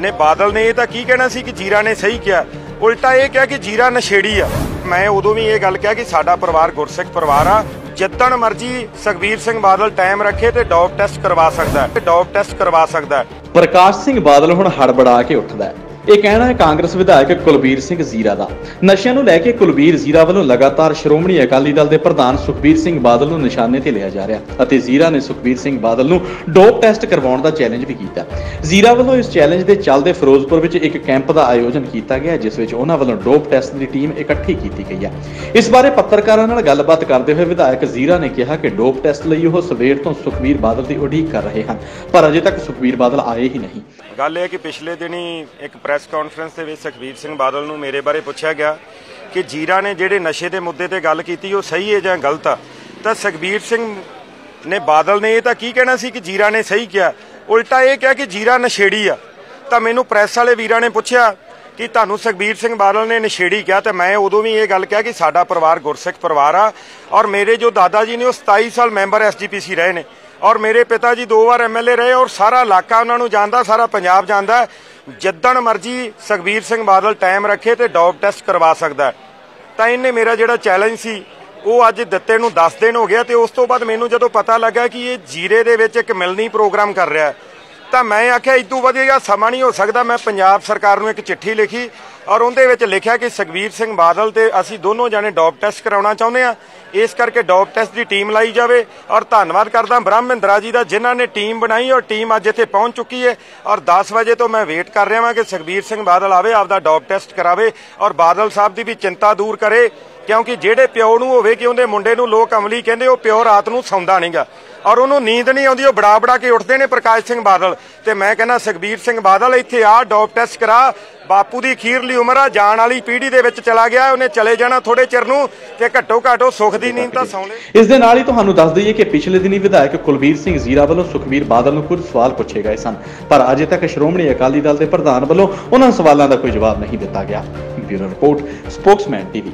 ਨੇ ਬਾਦਲ ਨੇ ਇਹ ਤਾਂ ਕੀ ਕਹਿਣਾ ਸੀ ਕਿ ਜੀਰਾ ਨੇ ਸਹੀ ਕਿਹਾ? ਉਲਟਾ ਇਹ ਕਿਹਾ ਕਿ ਜੀਰਾ ਨਸ਼ੇੜੀ ਆ। ਮੈਂ ਉਦੋਂ ਵੀ ਇਹ ਗੱਲ ਕਿਹਾ ਕਿ ਸਾਡਾ ਪਰਿਵਾਰ ਗੁਰਸਿੱਖ ਪਰਿਵਾਰ ਆ। ਜਿੱਦਣ ਮਰਜ਼ੀ ਸੁਖਬੀਰ ਸਿੰਘ ਬਾਦਲ ਟਾਈਮ ਰੱਖੇ ਤੇ ਡੋਪ ਟੈਸਟ ਕਰਵਾ ਸਕਦਾ ਹੈ ਡੋਪ ਟੈਸਟ ਕਰਵਾ ਸਕਦਾ ਹੈ। ਪ੍ਰਕਾਸ਼ ਸਿੰਘ ਬਾਦਲ ਹੁਣ ਹੜਬੜਾ ਕੇ ਉੱਠਦਾ ਹੈ। ਇਹ ਕਹਿਣਾ ਹੈ ਕਾਂਗਰਸ ਵਿਧਾਇਕ ਕੁਲਬੀਰ ਸਿੰਘ ਜ਼ੀਰਾ ਦਾ। ਨਸ਼ਿਆਂ ਨੂੰ ਲੈ ਕੇ ਕੁਲਬੀਰ ਜ਼ੀਰਾ ਵੱਲੋਂ ਲਗਾਤਾਰ ਸ਼੍ਰੋਮਣੀ ਅਕਾਲੀ ਦਲ ਦੇ ਪ੍ਰਧਾਨ ਸੁਖਬੀਰ ਸਿੰਘ ਬਾਦਲ ਨੂੰ ਨਿਸ਼ਾਨੇ ਤੇ ਲਿਆ ਜਾ ਰਿਹਾ ਅਤੇ ਜ਼ੀਰਾ ਨੇ ਸੁਖਬੀਰ ਸਿੰਘ ਬਾਦਲ ਨੂੰ ਡੋਪ ਟੈਸਟ ਕਰਵਾਉਣ ਦਾ ਚੈਲੰਜ ਵੀ ਕੀਤਾ। ਜ਼ੀਰਾ ਵੱਲੋਂ ਇਸ ਚੈਲੰਜ ਦੇ ਚੱਲਦੇ ਫਿਰੋਜ਼ਪੁਰ ਵਿੱਚ ਇੱਕ ਕੈਂਪ ਦਾ ਆਯੋਜਨ ਕੀਤਾ ਗਿਆ ਜਿਸ ਵਿੱਚ ਉਹਨਾਂ ਵੱਲੋਂ ਡੋਪ ਟੈਸਟ ਦੀ ਟੀਮ ਇਕੱਠੀ ਕੀਤੀ ਗਈ ਹੈ। ਇਸ ਬਾਰੇ ਪੱਤਰਕਾਰਾਂ ਨਾਲ ਗੱਲਬਾਤ ਕਰਦੇ ਹੋਏ ਵਿਧਾਇਕ ਜ਼ੀਰਾ ਨੇ ਕਿਹਾ ਕਿ ਡੋਪ ਟੈਸਟ ਲਈ ਉਹ ਸਵੇਰ ਤੋਂ ਸੁਖਬੀਰ ਬਾਦਲ ਦੀ ਉਡੀਕ ਕਰ ਰਹੇ ਹਨ, ਪਰ ਅਜੇ ਤੱਕ ਸੁਖਬੀਰ ਬਾਦਲ ਆਏ ਹੀ ਨਹੀਂ। ਗੱਲ ਇਹ ਹੈ ਕਿ ਪਿਛਲੇ ਦਿਨੀ ਇੱਕ ਪ੍ਰੈਸ ਕਾਨਫਰੰਸ ਦੇ ਵਿੱਚ ਸੁਖਬੀਰ ਸਿੰਘ ਬਾਦਲ ਨੂੰ ਮੇਰੇ ਬਾਰੇ ਪੁੱਛਿਆ ਗਿਆ ਕਿ ਜੀਰਾ ਨੇ ਜਿਹੜੇ ਨਸ਼ੇ ਦੇ ਮੁੱਦੇ ਤੇ ਗੱਲ ਕੀਤੀ, ਉਹ ਸਹੀ ਹੈ ਜਾਂ ਗਲਤ ਆ? ਤਾਂ ਸੁਖਬੀਰ ਸਿੰਘ ਨੇ ਬਾਦਲ ਨੇ ਇਹ ਤਾਂ ਕੀ ਕਹਿਣਾ ਸੀ ਕਿ ਜੀਰਾ ਨੇ ਸਹੀ ਕਿਹਾ? ਉਲਟਾ ਇਹ ਕਿਹਾ ਕਿ ਜੀਰਾ ਨਸ਼ੇੜੀ ਆ। ਤਾਂ ਮੈਨੂੰ ਪ੍ਰੈਸ ਵਾਲੇ ਵੀਰਾਂ ਨੇ ਪੁੱਛਿਆ ਕਿ ਤੁਹਾਨੂੰ ਸੁਖਬੀਰ ਸਿੰਘ ਬਾਦਲ ਨੇ ਨਸ਼ੇੜੀ ਕਿਹਾ ਤੇ ਮੈਂ ਉਦੋਂ ਵੀ ਇਹ ਗੱਲ ਕਿਹਾ ਕਿ ਸਾਡਾ ਪਰਿਵਾਰ ਗੁਰਸਿੱਖ ਪਰਿਵਾਰ ਆ ਔਰ ਮੇਰੇ ਜੋ ਦਾਦਾ ਜੀ ਨੇ ਉਹ 27 ਸਾਲ ਮੈਂਬਰ ਐਸਜੀਪੀਸੀ ਰਹੇ ਨੇ ਔਰ ਮੇਰੇ ਪਿਤਾ ਜੀ ਦੋ ਵਾਰ ਐਮਐਲਏ ਰਹੇ ਔਰ ਸਾਰਾ ਇਲਾਕਾ ਉਹਨਾਂ ਨੂੰ ਜਾਣਦਾ, ਸਾਰਾ ਪੰਜਾਬ ਜਾਣਦਾ। ਜਿੱਦਣ ਮਰਜ਼ੀ ਸੁਖਬੀਰ ਸਿੰਘ ਬਾਦਲ ਟਾਈਮ ਰੱਖੇ ਤੇ ਡੋਪ ਟੈਸਟ ਕਰਵਾ ਸਕਦਾ ਤਾਂ ਇਹਨੇ ਮੇਰਾ ਜਿਹੜਾ ਚੈਲੰਜ ਸੀ, ਉਹ ਅੱਜ ਦਿੱਤੇ ਨੂੰ 10 ਦਿਨ ਹੋ ਗਿਆ ਤੇ ਉਸ ਤੋਂ ਬਾਅਦ ਮੈਨੂੰ ਜਦੋਂ ਪਤਾ ਲੱਗਾ ਕਿ ਇਹ ਜੀਰੇ ਦੇ ਵਿੱਚ ਇੱਕ ਮਿਲਣੀ ਪ੍ਰੋਗਰਾਮ ਕਰ ਰਿਹਾ ਤਾਂ ਮੈਂ ਆਖਿਆ ਇਦੋਂ ਵਧੀਆ ਸਮਾਂ ਨਹੀਂ ਹੋ ਸਕਦਾ। ਮੈਂ ਪੰਜਾਬ ਸਰਕਾਰ ਨੂੰ ਇੱਕ ਚਿੱਠੀ ਲਿਖੀ ਔਰ ਉਹਦੇ ਵਿੱਚ ਲਿਖਿਆ ਕਿ ਸੁਖਬੀਰ ਸਿੰਘ ਬਾਦਲ ਤੇ ਅਸੀਂ ਦੋਨੋਂ ਜਾਣੇ ਡੋਪ ਟੈਸਟ ਕਰਾਉਣਾ ਚਾਹੁੰਦੇ ਆ ਇਸ ਕਰਕੇ ਡੋਪ ਟੈਸਟ ਦੀ ਟੀਮ ਲਾਈ ਜਾਵੇ ਔਰ ਧੰਨਵਾਦ ਕਰਦਾ ਬ੍ਰਹਮਿੰਦਰਾ ਜੀ ਦਾ ਜਿਨ੍ਹਾਂ ਨੇ ਟੀਮ ਬਣਾਈ ਔਰ ਟੀਮ ਅੱਜ ਇੱਥੇ ਪਹੁੰਚ ਚੁੱਕੀ ਹੈ ਔਰ 10 ਵਜੇ ਤੋਂ ਮੈਂ ਵੇਟ ਕਰ ਰਿਹਾ ਹਾਂ ਕਿ ਸੁਖਬੀਰ ਸਿੰਘ ਬਾਦਲ ਆਵੇ, ਆਪਦਾ ਡੋਪ ਟੈਸਟ ਕਰਾਵੇ ਔਰ ਬਾਦਲ ਸਾਹਿਬ ਦੀ ਵੀ ਚਿੰਤਾ ਦੂਰ ਕਰੇ। ਕਿਉਂਕਿ ਜਿਹੜੇ ਪਿਓ ਨੂੰ ਹੋਵੇ ਕਿ ਉਹਦੇ ਮੁੰਡੇ ਨੂੰ ਲੋਕ ਅਮਲੀ ਕਹਿੰਦੇ ਉਹ ਪਿਓ ਰਾਤ ਨੂੰ ਸੌਂਦਾ ਨਹੀਂਗਾ। ਔਰ ਉਹਨੂੰ ਨੀਂਦ ਨਹੀਂ ਆਉਂਦੀ ਉਹ ਬੜਾ ਬੜਾ ਕੇ ਉੱਠਦੇ ਨੇ ਪ੍ਰਕਾਸ਼ ਸਿੰਘ ਬਾਦਲ। ਤੇ ਮੈਂ ਕਹਿੰਦਾ ਸੁਖਬੀਰ ਸਿੰਘ ਬਾਦਲ ਇੱਥੇ ਆ ਡੋਪ ਟੈਸਟ ਕਰਾ। ਬਾਪੂ ਦੀ ਅਖੀਰਲੀ ਉਮਰ ਆ ਜਾਣ ਵਾਲੀ ਪੀੜ੍ਹੀ ਦੇ ਵਿੱਚ ਚਲਾ ਗਿਆ ਉਹਨੇ ਚਲੇ ਜਾਣਾ ਥੋੜੇ ਚਿਰ ਨੂੰ ਤੇ ਘੱਟੋ ਘੱਟ ਉਹ ਸੁੱਖ ਦੀ ਨੀਂਦ ਤਾਂ ਸੌਂ ਲੇ। ਇਸ ਦੇ ਨਾਲ ਹੀ ਤੁਹਾਨੂੰ ਦੱਸ ਦਈਏ ਕਿ ਪਿਛਲੇ ਦਿਨੀ ਵਿਧਾਇਕ ਕੁਲਬੀਰ ਸਿੰਘ ਜ਼ੀਰਾ ਵੱਲੋਂ ਸੁਖਬੀਰ ਬਾਦਲ ਨੂੰ ਕੁਝ ਸਵਾਲ ਪੁੱਛੇ ਗਏ ਸਨ। ਪਰ ਅਜੇ ਤੱਕ ਸ਼੍ਰੋਮਣੀ ਅਕਾਲੀ ਦਲ ਦੇ ਪ੍ਰਧਾਨ ਵੱਲੋਂ ਉਹਨਾਂ ਸਵਾਲਾਂ ਦਾ ਕੋਈ ਜਵਾਬ ਨਹੀਂ ਦਿੱਤਾ ਗਿਆ। Bureau report spokesman TV.